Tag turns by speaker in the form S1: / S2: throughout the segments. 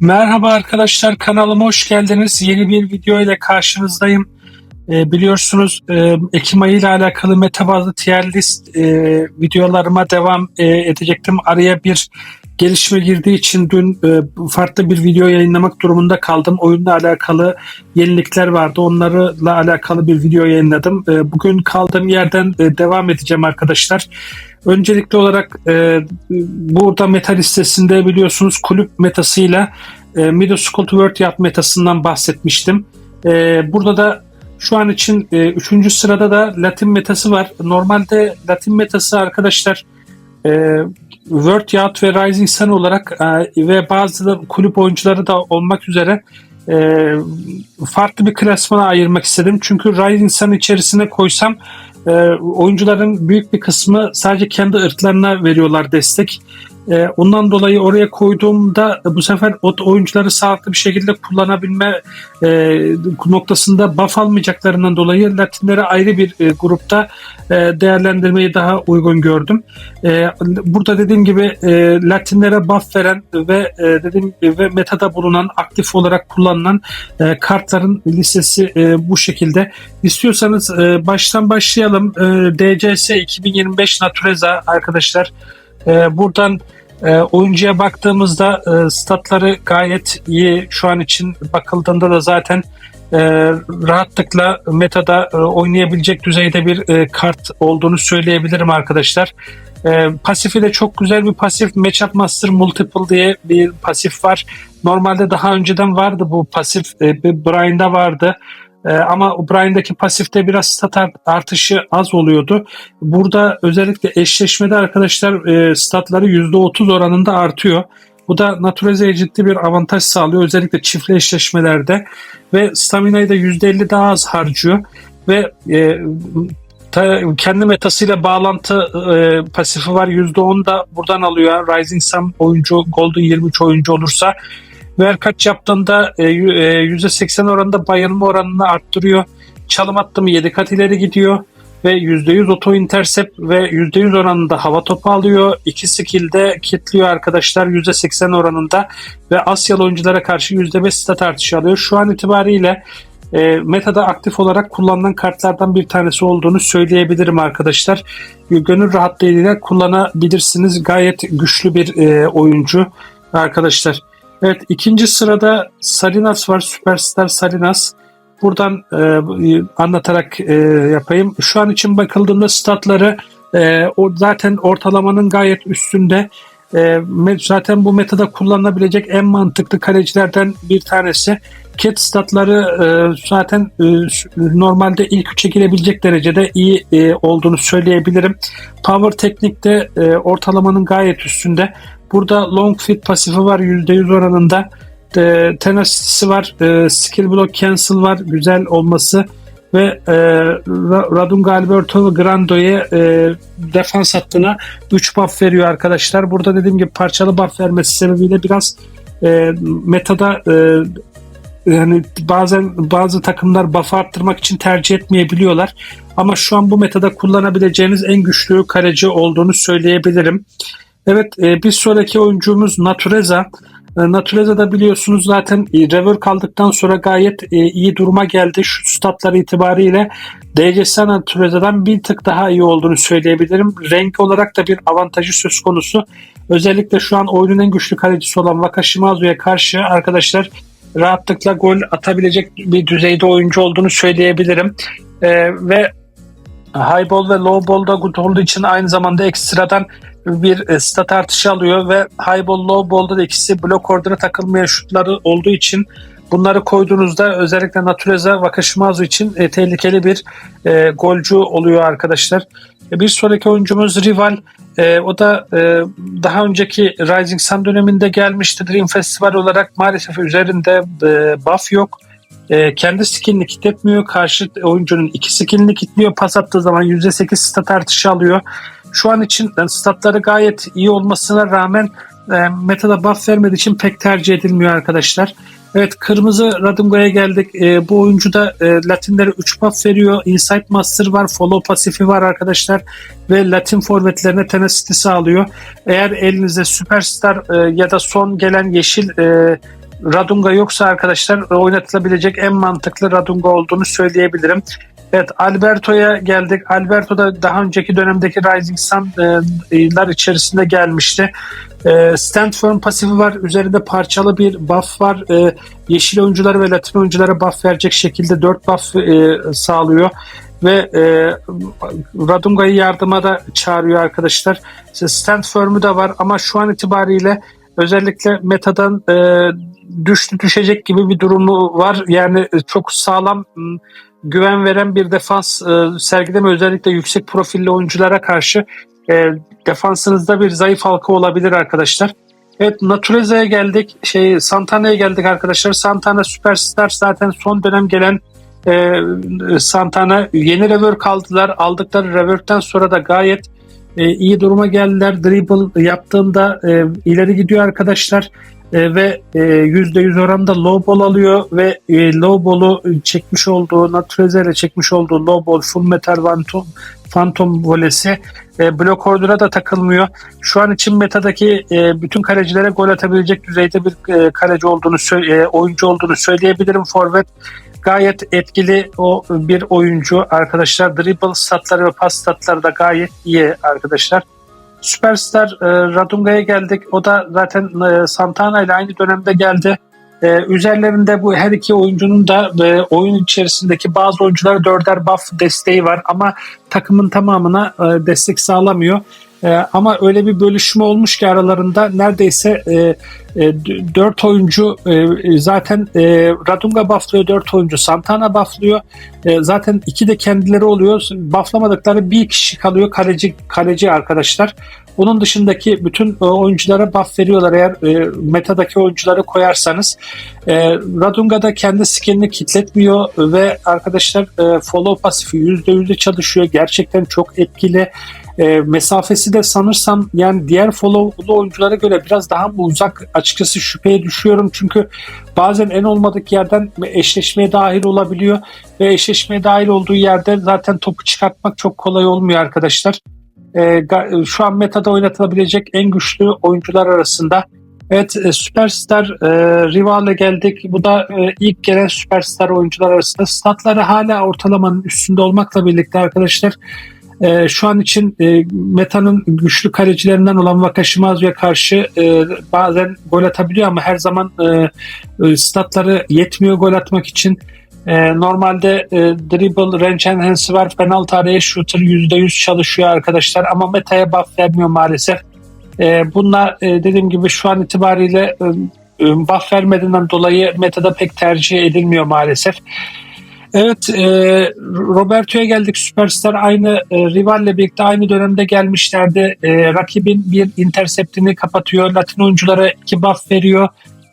S1: Merhaba arkadaşlar kanalıma hoş geldiniz. Yeni bir video ile karşınızdayım. Ee, biliyorsunuz e, Ekim ayı ile alakalı meta bazlı tier list e, videolarıma devam e, edecektim. Araya bir gelişme girdiği için dün e, farklı bir video yayınlamak durumunda kaldım. Oyunla alakalı yenilikler vardı. Onlarla alakalı bir video yayınladım. E, bugün kaldığım yerden e, devam edeceğim arkadaşlar. Öncelikli olarak e, burada meta listesinde biliyorsunuz kulüp metasıyla e, Middle School to World Yard metasından bahsetmiştim. E, burada da şu an için 3. E, sırada da Latin metası var. Normalde Latin metası arkadaşlar e, World Yard ve Rising Sun olarak e, ve bazı kulüp oyuncuları da olmak üzere e, farklı bir klasmana ayırmak istedim. Çünkü Rising Sun içerisine koysam e, oyuncuların büyük bir kısmı sadece kendi ırklarına veriyorlar destek. E, ondan dolayı oraya koyduğumda bu sefer o oyuncuları sağlıklı bir şekilde kullanabilme e, noktasında buff almayacaklarından dolayı Latinlere ayrı bir e, grupta e, değerlendirmeyi daha uygun gördüm. E, burada dediğim gibi e, Latinlere buff veren ve e, dediğim ve metada bulunan aktif olarak kullanılan e, kartların listesi e, bu şekilde. İstiyorsanız e, baştan başlayalım. E, DCS 2025 Natureza arkadaşlar. E, buradan e, oyuncuya baktığımızda e, statları gayet iyi. Şu an için bakıldığında da zaten e, rahatlıkla metada e, oynayabilecek düzeyde bir e, kart olduğunu söyleyebilirim arkadaşlar. E, pasifi de çok güzel bir pasif. Matchup Master Multiple diye bir pasif var. Normalde daha önceden vardı bu pasif. E, Brian'da vardı. Ee, ama Brian'daki pasifte biraz stat artışı az oluyordu. Burada özellikle eşleşmede arkadaşlar e, statları %30 oranında artıyor. Bu da Naturalize'ye ciddi bir avantaj sağlıyor. Özellikle çiftli eşleşmelerde. Ve stamina'yı da %50 daha az harcıyor. Ve e, ta, kendi metasıyla bağlantı e, pasifi var. %10 da buradan alıyor. Rising Sun oyuncu, Golden 23 oyuncu olursa ver kaç yaptığında e, %80 e, oranında bayılma oranını arttırıyor. Çalım attı mı 7 kat ileri gidiyor ve %100 auto intercept ve %100 oranında hava topu alıyor. İki skill'de kitliyor arkadaşlar %80 oranında ve Asyalı oyunculara karşı %5 stat artışı alıyor. Şu an itibariyle e, metada aktif olarak kullanılan kartlardan bir tanesi olduğunu söyleyebilirim arkadaşlar. Gönül rahatlığıyla kullanabilirsiniz. Gayet güçlü bir e, oyuncu arkadaşlar. Evet ikinci sırada Salinas var. Superstar Salinas. Buradan e, anlatarak e, yapayım. Şu an için bakıldığında statları e, o zaten ortalamanın gayet üstünde. E, zaten bu metada kullanılabilecek en mantıklı kalecilerden bir tanesi. Cat statları e, zaten e, normalde ilk üçe girebilecek derecede iyi e, olduğunu söyleyebilirim. Power teknikte e, ortalamanın gayet üstünde. Burada long fit pasifi var %100 oranında. E, tenacity var. E, skill block cancel var. Güzel olması. Ve e, Radun Galiberto Grando'ya e, defans hattına 3 buff veriyor arkadaşlar. Burada dediğim gibi parçalı buff vermesi sebebiyle biraz e, metada e, yani bazen bazı takımlar buff arttırmak için tercih etmeyebiliyorlar. Ama şu an bu metada kullanabileceğiniz en güçlü kaleci olduğunu söyleyebilirim. Evet e, bir sonraki oyuncumuz Natureza. E, Natureza da biliyorsunuz zaten e, rework aldıktan sonra gayet e, iyi duruma geldi. Şu statlar itibariyle DCS Natureza'dan bir tık daha iyi olduğunu söyleyebilirim. Renk olarak da bir avantajı söz konusu. Özellikle şu an oyunun en güçlü kalecisi olan Wakashimazu'ya karşı arkadaşlar rahatlıkla gol atabilecek bir düzeyde oyuncu olduğunu söyleyebilirim. E, ve high ball ve low ball da good olduğu için aynı zamanda ekstradan bir e, stat artışı alıyor ve high ball low ball'da da ikisi blok orduna takılmayan şutları olduğu için bunları koyduğunuzda özellikle Natureza Wakashimazu için e, tehlikeli bir e, golcü oluyor arkadaşlar. E, bir sonraki oyuncumuz Rival. E, o da e, daha önceki Rising Sun döneminde gelmişti. Dream Festival olarak maalesef üzerinde e, buff yok. E, kendi skillini kitletmiyor. Karşı oyuncunun iki skillini kitliyor. Pas attığı zaman %8 stat artışı alıyor. Şu an için yani statları gayet iyi olmasına rağmen e, metada buff vermediği için pek tercih edilmiyor arkadaşlar. Evet kırmızı Radungo'ya geldik. E, bu oyuncu da e, Latinlere 3 buff veriyor. Insight Master var, Follow pasifi var arkadaşlar. Ve Latin forvetlerine tenacity sağlıyor. Eğer elinizde Superstar e, ya da son gelen yeşil e, Radunga yoksa arkadaşlar oynatılabilecek en mantıklı Radunga olduğunu söyleyebilirim. Evet Alberto'ya geldik. Alberto da daha önceki dönemdeki Rising Sun'lar içerisinde gelmişti. E, Stanford'un pasifi var. Üzerinde parçalı bir buff var. E, yeşil oyunculara ve Latin oyunculara buff verecek şekilde 4 buff e, sağlıyor. Ve e, Radunga'yı yardıma da çağırıyor arkadaşlar. Stanford'u da var ama şu an itibariyle özellikle metadan e, düştü düşecek gibi bir durumu var. Yani çok sağlam m, güven veren bir defans e, sergileme özellikle yüksek profilli oyunculara karşı e, defansınızda bir zayıf halka olabilir arkadaşlar. Evet Natureza'ya geldik. Şey Santana'ya geldik arkadaşlar. Santana Superstar zaten son dönem gelen e, Santana yeni rework aldılar. Aldıkları rework'ten sonra da gayet e, iyi duruma geldiler. Dribble yaptığında e, ileri gidiyor arkadaşlar. E, ve e, %100 oranda low ball alıyor ve e, low ball'u çekmiş olduğu Natureze ile çekmiş olduğu low ball full metal phantom, phantom volesi e, blok ordura da takılmıyor. Şu an için metadaki e, bütün kalecilere gol atabilecek düzeyde bir e, kaleci olduğunu e, oyuncu olduğunu söyleyebilirim. Forvet gayet etkili o bir oyuncu arkadaşlar. Dribble statları ve pas statları da gayet iyi arkadaşlar. Süperstar e, Radunga'ya geldik. O da zaten e, Santana ile aynı dönemde geldi. E, üzerlerinde bu her iki oyuncunun da e, oyun içerisindeki bazı oyunculara dörder buff desteği var ama takımın tamamına e, destek sağlamıyor. E, ama öyle bir bölüşme olmuş ki aralarında neredeyse e, e, 4 oyuncu e, zaten e, Radunga bufflıyor 4 oyuncu Santana bufflıyor. E, zaten iki de kendileri oluyor. Bufflamadıkları bir kişi kalıyor kaleci kaleci arkadaşlar. Bunun dışındaki bütün e, oyunculara buff veriyorlar eğer e, metadaki oyuncuları koyarsanız. E, Radunga da kendi skillini kitletmiyor ve arkadaşlar e, follow pasifi %100'de çalışıyor. Gerçekten çok etkili. E, mesafesi de sanırsam yani diğer follow'lu oyunculara göre biraz daha mı uzak açıkçası şüpheye düşüyorum çünkü bazen en olmadık yerden eşleşmeye dahil olabiliyor ve eşleşmeye dahil olduğu yerde zaten topu çıkartmak çok kolay olmuyor arkadaşlar. E, şu an metada oynatılabilecek en güçlü oyuncular arasında. Evet e, Süperstar e, Rival'e geldik. Bu da e, ilk gelen Süperstar oyuncular arasında. Statları hala ortalamanın üstünde olmakla birlikte arkadaşlar e, şu an için e, Meta'nın güçlü kalecilerinden olan Vakashimazu'ya karşı e, bazen gol atabiliyor ama her zaman e, e, statları yetmiyor gol atmak için. E, normalde e, dribble, range enhance'ı var, penaltı araya shooter %100 çalışıyor arkadaşlar ama Meta'ya buff vermiyor maalesef. E, bunlar e, dediğim gibi şu an itibariyle e, e buff vermediğinden dolayı Meta'da pek tercih edilmiyor maalesef. Evet, e, Roberto'ya geldik. Süperstar aynı e, rivalle birlikte aynı dönemde gelmişlerdi. E, rakibin bir interceptini kapatıyor. Latin oyunculara iki buff veriyor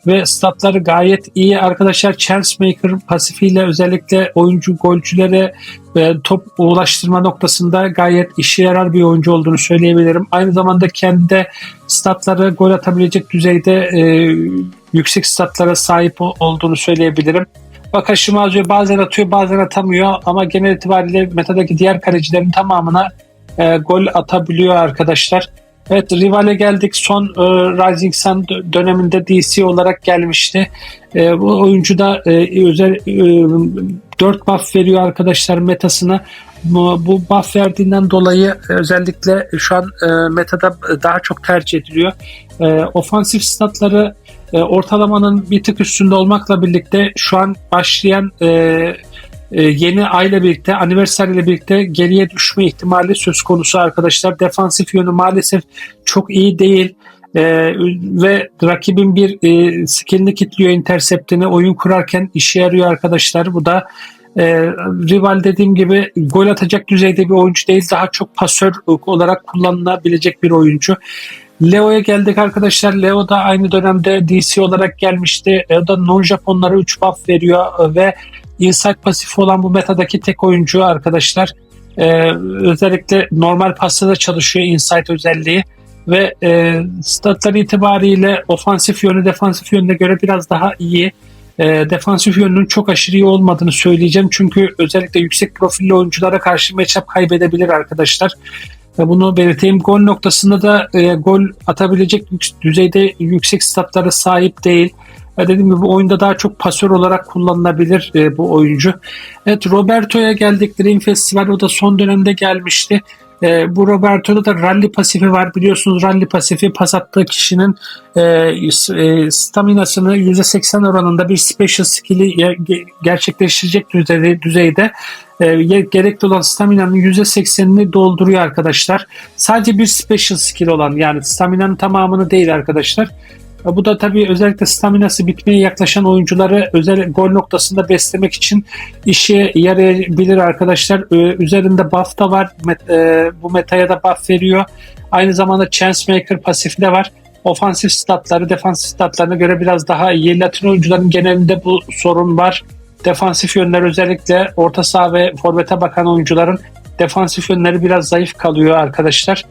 S1: ve statları gayet iyi. Arkadaşlar chance maker pasifiyle özellikle oyuncu golcülere ve top ulaştırma noktasında gayet işe yarar bir oyuncu olduğunu söyleyebilirim. Aynı zamanda kendi de statları gol atabilecek düzeyde e, yüksek statlara sahip olduğunu söyleyebilirim. Bakashimazu bazen atıyor bazen atamıyor ama genel itibariyle metadaki diğer kalecilerin tamamına e, gol atabiliyor arkadaşlar. Evet Rival'e geldik. Son e, Rising Sun döneminde DC olarak gelmişti. E, bu oyuncu da e, özel e, 4 buff veriyor arkadaşlar metasına. Bu, bu buff verdiğinden dolayı özellikle şu an e, metada daha çok tercih ediliyor. E, ofansif statları e, ortalamanın bir tık üstünde olmakla birlikte şu an başlayan e, e, yeni ayla birlikte, aniversary ile birlikte geriye düşme ihtimali söz konusu arkadaşlar. Defansif yönü maalesef çok iyi değil. Ee, ve rakibin bir e, skillini kitliyor interceptini oyun kurarken işe yarıyor arkadaşlar. Bu da e, rival dediğim gibi gol atacak düzeyde bir oyuncu değil. Daha çok pasör olarak kullanılabilecek bir oyuncu. Leo'ya geldik arkadaşlar. Leo da aynı dönemde DC olarak gelmişti. O da non-Japonlara 3 buff veriyor ve Insight pasifi olan bu metadaki tek oyuncu arkadaşlar. Ee, özellikle normal pasta da çalışıyor Insight özelliği ve e, statları itibariyle ofansif yönü defansif yönüne göre biraz daha iyi. E, defansif yönünün çok aşırı iyi olmadığını söyleyeceğim. Çünkü özellikle yüksek profilli oyunculara karşı matchup kaybedebilir arkadaşlar. E, bunu belirteyim. Gol noktasında da e, gol atabilecek düzeyde yüksek statlara sahip değil. Ya dediğim gibi oyunda daha çok pasör olarak kullanılabilir e, bu oyuncu. Evet Roberto'ya geldik. Dream Festival o da son dönemde gelmişti. E, bu Roberto'da da rally pasifi var. Biliyorsunuz rally pasifi pas attığı kişinin e, e, staminasını %80 oranında bir special skill'i ge- gerçekleştirecek düzeyde, düzeyde e, gerekli olan staminanın %80'ini dolduruyor arkadaşlar. Sadece bir special skill olan yani staminanın tamamını değil arkadaşlar. Bu da tabii özellikle staminası bitmeye yaklaşan oyuncuları özel gol noktasında beslemek için işe yarayabilir arkadaşlar. Ee, Üzerinde buff da var. E, bu metaya da buff veriyor. Aynı zamanda Chance Maker pasifi de var. Ofansif statları defansif statlarına göre biraz daha iyi. Latin oyuncuların genelinde bu sorun var. Defansif yönler özellikle orta saha ve forvete bakan oyuncuların defansif yönleri biraz zayıf kalıyor arkadaşlar.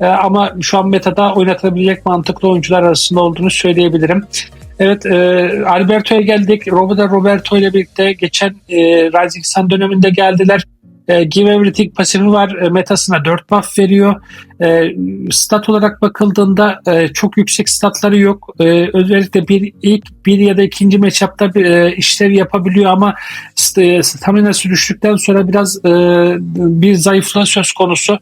S1: Ee, ama şu an metada oynatabilecek mantıklı oyuncular arasında olduğunu söyleyebilirim. Evet, e, Alberto'ya geldik. Roberto Roberto ile birlikte geçen e, Rising Sun döneminde geldiler. E, Give Everything pasifi var. E, metasına 4 buff veriyor. E, stat olarak bakıldığında e, çok yüksek statları yok. E, özellikle bir ilk bir ya da ikinci matchup'ta e, işlev yapabiliyor ama st- staminası düştükten sonra biraz e, bir zayıflığa söz konusu.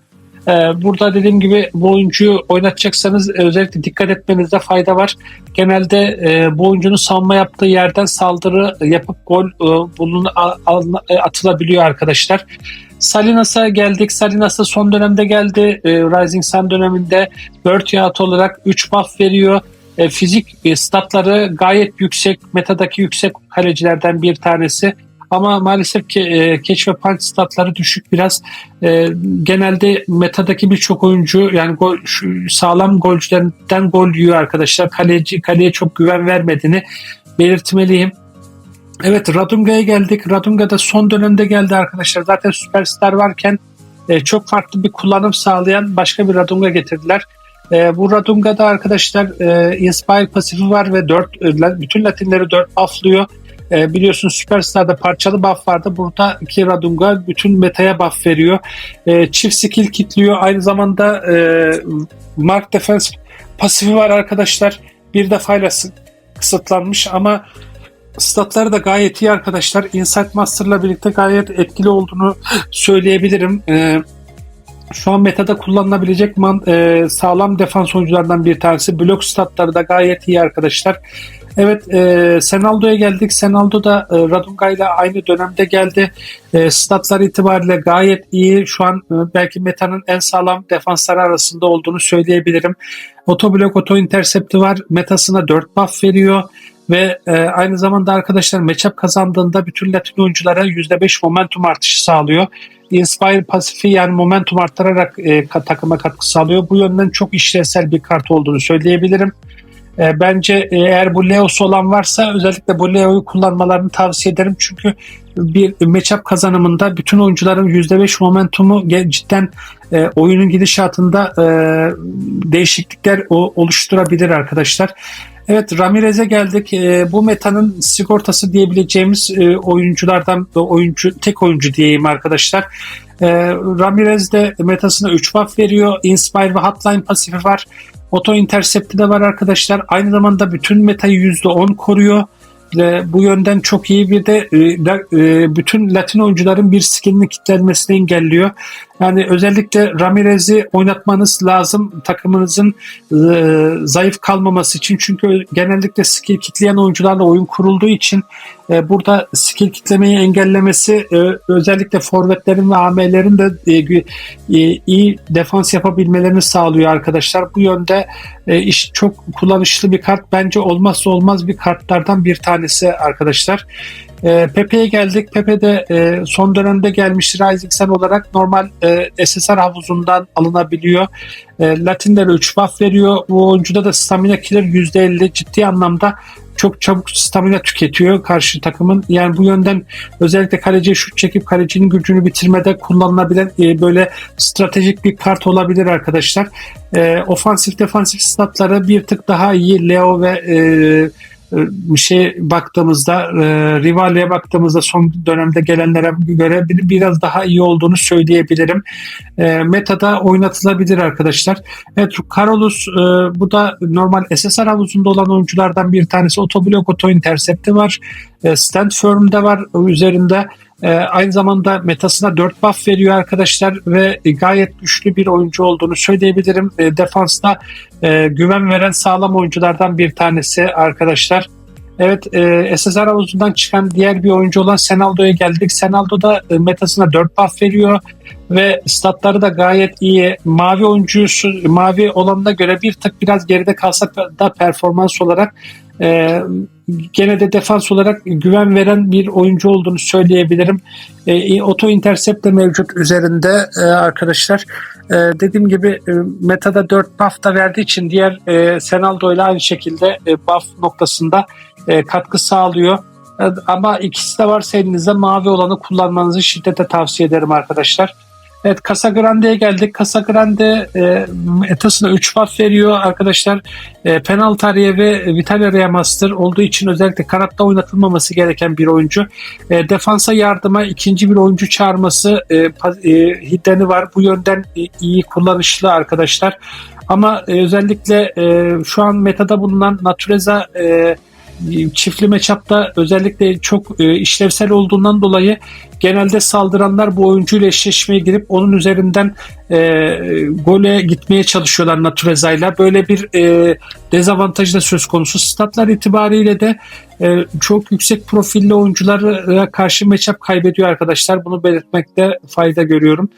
S1: Ee, Burada dediğim gibi bu oyuncuyu oynatacaksanız e, özellikle dikkat etmenizde fayda var. Genelde e, bu oyuncunun savunma yaptığı yerden saldırı yapıp gol e, al- e, atılabiliyor arkadaşlar. Salinas'a geldik. Salinas'a son dönemde geldi. E, Rising Sun döneminde Bird Yacht olarak 3 buff veriyor. Fizik statları gayet yüksek. Metadaki yüksek kalecilerden bir tanesi. Ama maalesef ki e, catch ve punch statları düşük biraz. E, genelde metadaki birçok oyuncu yani gol, şu sağlam golcülerden gol yiyor arkadaşlar. Kaleci kaleye çok güven vermediğini belirtmeliyim. Evet Radunga'ya geldik. Radunga da son dönemde geldi arkadaşlar. Zaten süperstar varken e, çok farklı bir kullanım sağlayan başka bir Radunga getirdiler. E, bu Radunga'da arkadaşlar e, Inspire pasifi var ve 4 bütün Latinleri 4 bufflıyor. E, biliyorsunuz Superstar'da parçalı buff vardı. Burada iki Radunga bütün metaya buff veriyor. E, çift skill kitliyor. Aynı zamanda e, Mark Defense pasifi var arkadaşlar. Bir defayla sı- kısıtlanmış ama statları da gayet iyi arkadaşlar. Insight Master'la birlikte gayet etkili olduğunu söyleyebilirim. E, şu an metada kullanılabilecek man, e, sağlam defans oyunculardan bir tanesi. Blok statları da gayet iyi arkadaşlar. Evet e, Senaldo'ya geldik. Senaldo da e, Radunga ile aynı dönemde geldi. E, statlar itibariyle gayet iyi. Şu an e, belki metanın en sağlam defansları arasında olduğunu söyleyebilirim. Otoblok oto intercepti var. Metasına 4 buff veriyor. Ve e, aynı zamanda arkadaşlar matchup kazandığında bütün Latin oyunculara %5 momentum artışı sağlıyor. Inspire pasifi yani momentum arttırarak e, takıma katkı sağlıyor. Bu yönden çok işlevsel bir kart olduğunu söyleyebilirim. E, bence e, eğer bu Leo'su olan varsa özellikle bu Leo'yu kullanmalarını tavsiye ederim. Çünkü bir matchup kazanımında bütün oyuncuların %5 momentumu cidden e, oyunun gidişatında e, değişiklikler o, oluşturabilir arkadaşlar. Evet Ramirez'e geldik. E, bu metanın sigortası diyebileceğimiz e, oyunculardan oyuncu tek oyuncu diyeyim arkadaşlar. E, Ramirez de metasına 3 buff veriyor. Inspire ve Hotline pasifi var. Auto Intercept'i de var arkadaşlar. Aynı zamanda bütün metayı %10 koruyor. Ve bu yönden çok iyi bir de e, e, bütün Latin oyuncuların bir skillini kitlenmesini engelliyor. Yani özellikle Ramirez'i oynatmanız lazım takımınızın e, zayıf kalmaması için. Çünkü genellikle skill kitleyen oyuncularla oyun kurulduğu için e, burada skill kitlemeyi engellemesi e, özellikle forvetlerin ve AM'lerin de e, e, iyi defans yapabilmelerini sağlıyor arkadaşlar. Bu yönde e, iş çok kullanışlı bir kart. Bence olmazsa olmaz bir kartlardan bir tanesi arkadaşlar. E, Pepe'ye geldik. Pepe de e, son dönemde gelmiş Rising Sun olarak normal e, SSR havuzundan alınabiliyor. E, Latinlere 3 buff veriyor. Bu oyuncuda da stamina killer %50 ciddi anlamda çok çabuk stamina tüketiyor karşı takımın. Yani bu yönden özellikle kaleciye şut çekip kalecinin gücünü bitirmede kullanılabilen e, böyle stratejik bir kart olabilir arkadaşlar. E, ofansif defansif statları bir tık daha iyi. Leo ve e, şey baktığımızda e, Rivali'ye baktığımızda son dönemde gelenlere göre bir- biraz daha iyi olduğunu söyleyebilirim. E, metada oynatılabilir arkadaşlar. Evet Carolus e, bu da normal SSR havuzunda olan oyunculardan bir tanesi. Otoblok Auto Intercept'i var. E, Stand Firm'de var üzerinde. E, aynı zamanda metasına 4 buff veriyor arkadaşlar ve gayet güçlü bir oyuncu olduğunu söyleyebilirim. E, defansta e, güven veren sağlam oyunculardan bir tanesi arkadaşlar. Evet e, SSR havuzundan çıkan diğer bir oyuncu olan Senaldo'ya geldik. Senaldo da e, metasına 4 buff veriyor ve statları da gayet iyi. Mavi oyuncusu mavi olanına göre bir tık biraz geride kalsa da performans olarak e, gene de defans olarak güven veren bir oyuncu olduğunu söyleyebilirim. E, intercept de mevcut üzerinde e, arkadaşlar. E, dediğim gibi e, metada 4 buff da verdiği için diğer e, Senaldo ile aynı şekilde e, buff noktasında e, katkı sağlıyor. E, ama ikisi de varsa elinizde mavi olanı kullanmanızı şiddetle tavsiye ederim arkadaşlar. Evet Casagrande'ye geldik. Casagrande e, etasına 3 buff veriyor arkadaşlar. E, Penaltari'ye ve Vitalia'ya master olduğu için özellikle kanatta oynatılmaması gereken bir oyuncu. E, defansa yardıma ikinci bir oyuncu çağırması e, e, hiddeni var. Bu yönden e, iyi kullanışlı arkadaşlar. Ama e, özellikle e, şu an metada bulunan Natureza e, çiftli matchup'ta özellikle çok e, işlevsel olduğundan dolayı genelde saldıranlar bu oyuncuyla eşleşmeye girip onun üzerinden e, gole gitmeye çalışıyorlar Natureza'yla. Böyle bir e, dezavantajı da söz konusu. Statlar itibariyle de e, çok yüksek profilli oyunculara karşı matchup kaybediyor arkadaşlar. Bunu belirtmekte fayda görüyorum.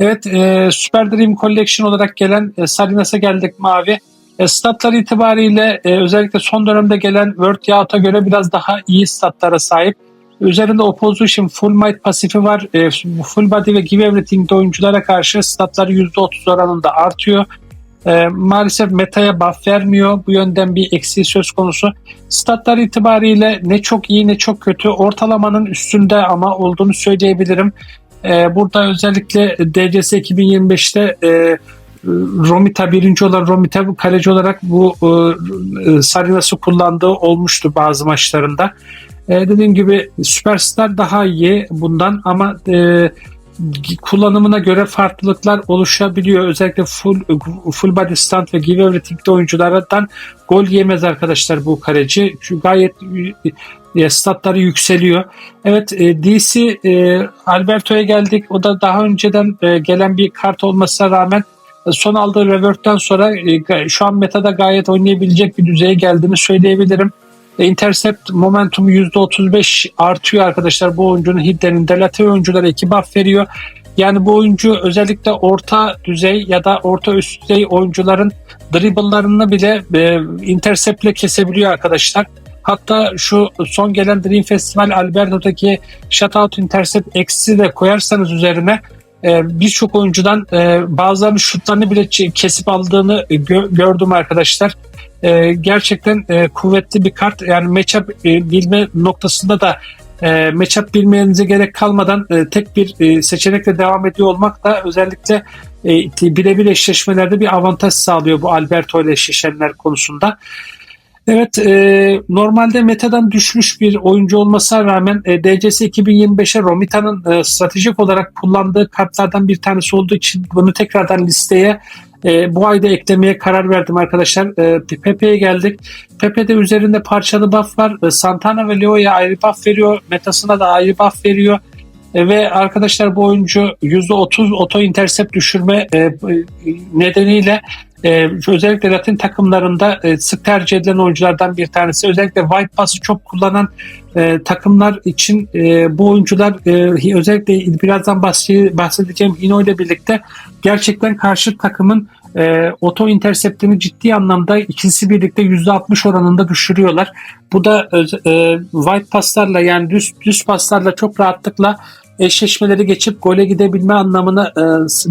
S1: Evet e, Super Dream Collection olarak gelen e, Salinas'a geldik mavi. E, statlar itibariyle e, özellikle son dönemde gelen World Yacht'a göre biraz daha iyi statlara sahip. Üzerinde Opposition, Full Might pasifi var. E, full Body ve Give Everything'de oyunculara karşı statları %30 oranında artıyor. E, maalesef metaya buff vermiyor. Bu yönden bir eksiği söz konusu. Statlar itibariyle ne çok iyi ne çok kötü. Ortalamanın üstünde ama olduğunu söyleyebilirim. E, burada özellikle DCS 2025'te e, Romita birinci olan Romita kaleci olarak bu e, Sarinas'ı kullandığı olmuştu bazı maçlarında. E, dediğim gibi Süperstar daha iyi bundan ama e, kullanımına göre farklılıklar oluşabiliyor. Özellikle full full body stand ve give everything'de oyunculardan gol yemez arkadaşlar bu kaleci. Çünkü gayet e, statları yükseliyor. Evet e, DC e, Alberto'ya geldik. O da daha önceden e, gelen bir kart olmasına rağmen son aldığı revert'ten sonra e, şu an metada gayet oynayabilecek bir düzeye geldiğini söyleyebilirim. Intercept momentumu %35 artıyor arkadaşlar bu oyuncunun hiddeninde. Latte oyunculara 2 buff veriyor. Yani bu oyuncu özellikle orta düzey ya da orta üst düzey oyuncuların dribble'larını bile e, interceptle kesebiliyor arkadaşlar. Hatta şu son gelen Dream Festival Alberto'daki Shutout Intercept eksi de koyarsanız üzerine e, birçok oyuncudan e, bazılarının şutlarını bile kesip aldığını gö- gördüm arkadaşlar. E, gerçekten e, kuvvetli bir kart. Yani matchup e, bilme noktasında da e, matchup bilmenize gerek kalmadan e, tek bir e, seçenekle devam ediyor olmak da özellikle e, birebir eşleşmelerde bir avantaj sağlıyor bu Alberto ile eşleşenler konusunda. Evet e, normalde metadan düşmüş bir oyuncu olmasına rağmen e, DCS 2025'e Romita'nın e, stratejik olarak kullandığı kartlardan bir tanesi olduğu için bunu tekrardan listeye e, bu ayda eklemeye karar verdim arkadaşlar. E, Pepe'ye geldik. Pepe'de üzerinde parçalı buff var. E, Santana ve Leo'ya ayrı buff veriyor. Metasına da ayrı buff veriyor. E, ve arkadaşlar bu oyuncu %30 auto intercept düşürme e, nedeniyle e, özellikle Latin takımlarında sık tercih edilen oyunculardan bir tanesi. Özellikle White Pass'ı çok kullanan takımlar için bu oyuncular özellikle birazdan bahse- bahsedeceğim Hino ile birlikte gerçekten karşı takımın e, oto interceptini ciddi anlamda ikisi birlikte %60 oranında düşürüyorlar. Bu da e, white paslarla yani düz düz paslarla çok rahatlıkla eşleşmeleri geçip gole gidebilme anlamına e,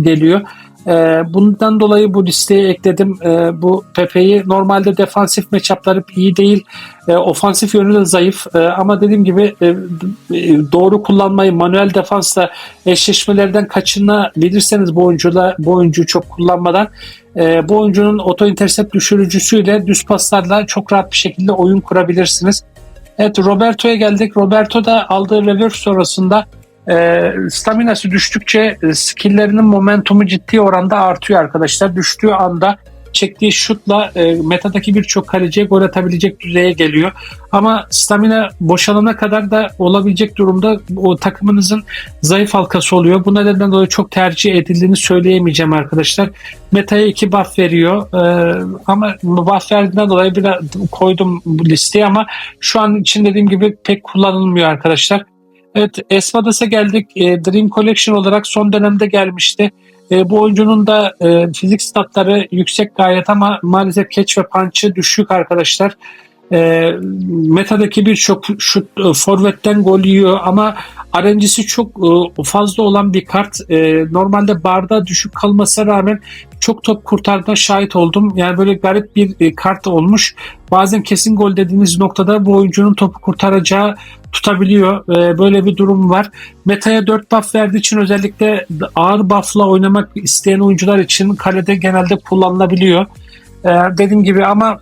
S1: geliyor. E, bundan dolayı bu listeye ekledim e, bu Pepe'yi. Normalde defansif matchup'ları iyi değil. E, ofansif yönü de zayıf. E, ama dediğim gibi e, e, doğru kullanmayı manuel defansla eşleşmelerden kaçınabilirseniz bu oyuncuyla bu oyuncuyu çok kullanmadan e, bu oyuncunun oto intercept düşürücüsüyle düz paslarla çok rahat bir şekilde oyun kurabilirsiniz. Evet Roberto'ya geldik. Roberto da aldığı reverse sonrasında e, staminası düştükçe e, skilllerinin momentumu ciddi oranda artıyor arkadaşlar. Düştüğü anda çektiği şutla e, metadaki birçok kaleciye gol atabilecek düzeye geliyor. Ama stamina boşalana kadar da olabilecek durumda o takımınızın zayıf halkası oluyor. Bu nedenden dolayı çok tercih edildiğini söyleyemeyeceğim arkadaşlar. Meta'ya iki buff veriyor. E, ama buff verdiğinden dolayı biraz koydum listeye ama şu an için dediğim gibi pek kullanılmıyor arkadaşlar. Evet Espadas'a geldik. E, Dream Collection olarak son dönemde gelmişti. E, bu oyuncunun da e, fizik statları yüksek gayet ama maalesef catch ve punch'ı düşük arkadaşlar. E, metadaki birçok şut e, forvetten gol yiyor ama RNG'si çok e, fazla olan bir kart. E, normalde barda düşük kalmasına rağmen çok top kurtardığına şahit oldum. Yani böyle garip bir e, kart olmuş. Bazen kesin gol dediğiniz noktada bu oyuncunun topu kurtaracağı tutabiliyor. E, böyle bir durum var. Meta'ya 4 buff verdiği için özellikle ağır buff'la oynamak isteyen oyuncular için kalede genelde kullanılabiliyor. E, dediğim gibi ama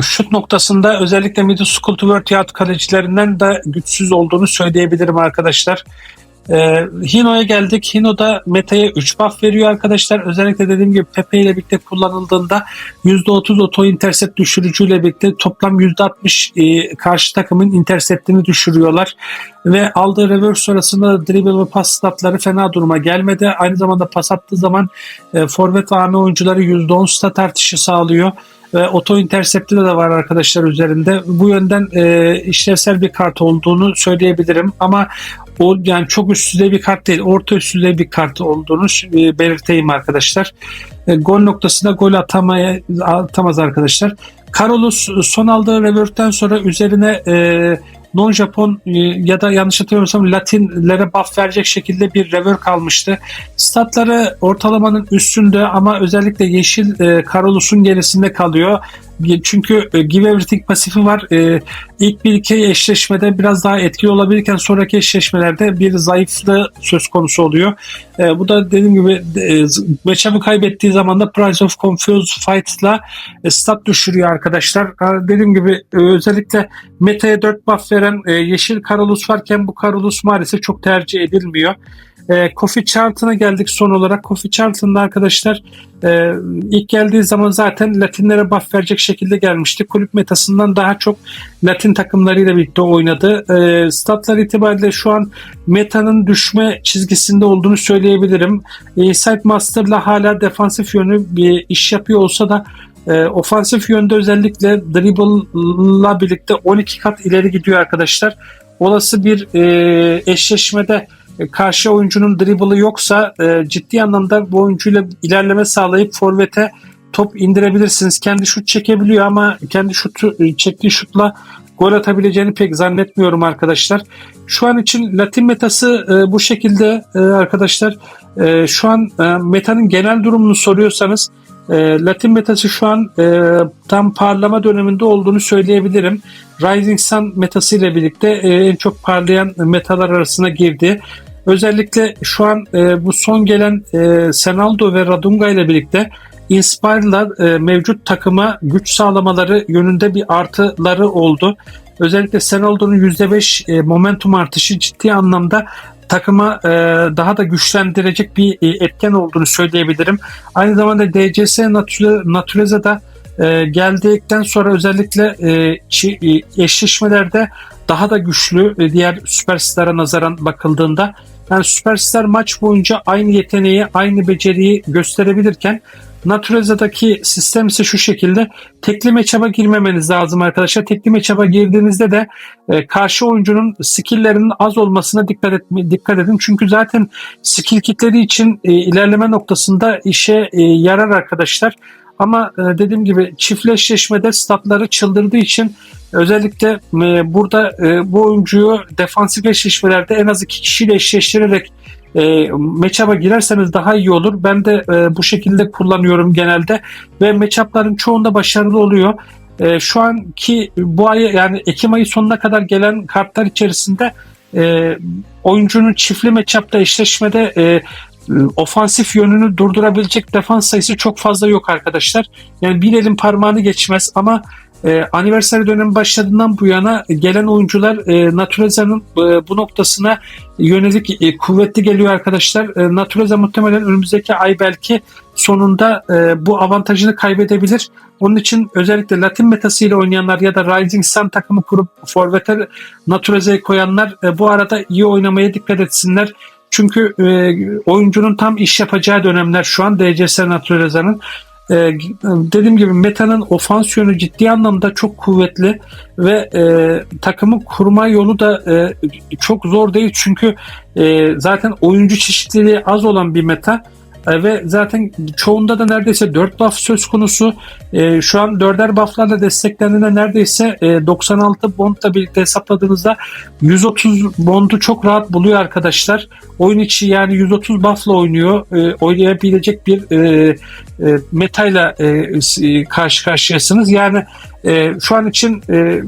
S1: şut noktasında özellikle middle school world yard kalecilerinden de güçsüz olduğunu söyleyebilirim arkadaşlar. Ee, Hino'ya geldik. Hino da meta'ya 3 buff veriyor arkadaşlar. Özellikle dediğim gibi Pepe ile birlikte kullanıldığında %30 oto intercept düşürücüyle birlikte toplam %60 e, karşı takımın interceptini düşürüyorlar. Ve aldığı reverse sonrasında dribble ve pas statları fena duruma gelmedi. Aynı zamanda pas attığı zaman e, forvet ve AME oyuncuları %10 stat artışı sağlıyor ve oto intercept'i de var arkadaşlar üzerinde. Bu yönden e, işlevsel bir kart olduğunu söyleyebilirim ama o yani çok üst düzey bir kart değil, orta üst düzey bir kart olduğunu e, belirteyim arkadaşlar. E, gol noktasında gol atamaya atamaz arkadaşlar. Carlos son aldığı revert'ten sonra üzerine e, non-Japon e, ya da yanlış hatırlamıyorsam Latinlere buff verecek şekilde bir rework almıştı. Statları ortalamanın üstünde ama özellikle yeşil e, Carlos'un gerisinde kalıyor. Çünkü e, Give Everything pasifi var. E, ilk bir iki eşleşmede biraz daha etkili olabilirken sonraki eşleşmelerde bir zayıflığı söz konusu oluyor. E, bu da dediğim gibi e, matchup'ı kaybettiği zaman da Price of Confused Fight'la e, stat düşürüyor arkadaşlar. E, dediğim gibi e, özellikle meta'ya 4 buff veren e, yeşil Carlos varken bu Carlos maalesef çok tercih edilmiyor. E, Coffee Charlton'a geldik son olarak. Coffee Charlton'da arkadaşlar e, ilk geldiği zaman zaten Latinlere buff verecek şekilde gelmişti. Kulüp metasından daha çok Latin takımlarıyla birlikte oynadı. E, statlar itibariyle şu an metanın düşme çizgisinde olduğunu söyleyebilirim. E, Side Master'la hala defansif yönü bir iş yapıyor olsa da e, ofansif yönde özellikle dribble'la birlikte 12 kat ileri gidiyor arkadaşlar. Olası bir e, eşleşmede karşı oyuncunun dribble'ı yoksa e, ciddi anlamda bu oyuncuyla ilerleme sağlayıp forvete top indirebilirsiniz. Kendi şut çekebiliyor ama kendi şutu e, çektiği şutla gol atabileceğini pek zannetmiyorum arkadaşlar. Şu an için Latin metası e, bu şekilde e, arkadaşlar. E, şu an e, metanın genel durumunu soruyorsanız e, Latin metası şu an e, tam parlama döneminde olduğunu söyleyebilirim. Rising Sun metası ile birlikte e, en çok parlayan metalar arasına girdi. Özellikle şu an e, bu son gelen e, Senaldo ve Radunga ile birlikte Inspire'lar e, mevcut takıma güç sağlamaları yönünde bir artıları oldu. Özellikle Senaldo'nun %5 e, momentum artışı ciddi anlamda takıma e, daha da güçlendirecek bir e, etken olduğunu söyleyebilirim. Aynı zamanda DCS Natureza'da e, geldikten sonra özellikle e, çi, e, eşleşmelerde daha da güçlü e, diğer süperstara nazaran bakıldığında yani süperstar maç boyunca aynı yeteneği, aynı beceriyi gösterebilirken Natureza'daki sistem ise şu şekilde tekli meçaba girmemeniz lazım arkadaşlar. Tekli meçaba girdiğinizde de e, karşı oyuncunun skilllerinin az olmasına dikkat, et, dikkat edin. Çünkü zaten skill kitleri için e, ilerleme noktasında işe e, yarar arkadaşlar. Ama e, dediğim gibi çiftleşleşmede statları çıldırdığı için özellikle e, burada e, bu oyuncuyu defansif eşleşmelerde en az iki kişiyle eşleştirerek e, matchup'a girerseniz daha iyi olur. Ben de e, bu şekilde kullanıyorum genelde ve matchup'ların çoğunda başarılı oluyor. E, şu anki bu ay yani Ekim ayı sonuna kadar gelen kartlar içerisinde e, oyuncunun çiftli matchup'ta eşleşmede e, ofansif yönünü durdurabilecek defans sayısı çok fazla yok arkadaşlar. Yani bir elin parmağını geçmez ama e, Anniversary dönemi başladığından bu yana gelen oyuncular e, Natureza'nın e, bu noktasına yönelik e, kuvvetli geliyor arkadaşlar. E, Natureza muhtemelen önümüzdeki ay belki sonunda e, bu avantajını kaybedebilir. Onun için özellikle Latin metasıyla oynayanlar ya da Rising Sun takımı kurup Forvet'e Natureza'yı koyanlar e, bu arada iyi oynamaya dikkat etsinler. Çünkü e, oyuncunun tam iş yapacağı dönemler şu an DCS Natureza'nın. E, dediğim gibi Meta'nın ofans yönü ciddi anlamda çok kuvvetli ve e, takımı kurma yolu da e, çok zor değil çünkü e, zaten oyuncu çeşitliliği az olan bir meta E, ve zaten çoğunda da neredeyse 4 buff söz konusu. E, şu an 4'er bufflarla desteklendiğinde neredeyse e, 96 bondla birlikte hesapladığınızda 130 bondu çok rahat buluyor arkadaşlar. Oyun içi yani 130 buffla oynuyor. E, oynayabilecek bir e, e, metayla e, s- karşı karşıyasınız. Yani e, şu an için e,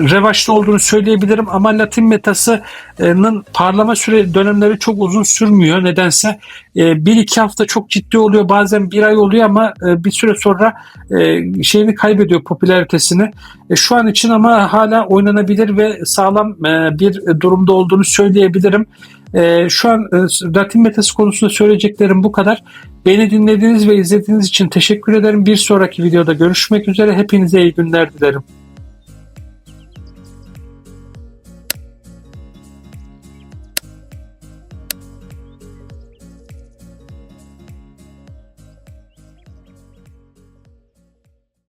S1: revaçta olduğunu söyleyebilirim ama Latin metasının parlama süre dönemleri çok uzun sürmüyor nedense. E, bir iki hafta çok ciddi oluyor bazen bir ay oluyor ama e, bir süre sonra e, şeyini kaybediyor popülaritesini. Şu an için ama hala oynanabilir ve sağlam bir durumda olduğunu söyleyebilirim. Şu an Latin metası konusunda söyleyeceklerim bu kadar. Beni dinlediğiniz ve izlediğiniz için teşekkür ederim. Bir sonraki videoda görüşmek üzere. Hepinize iyi günler dilerim.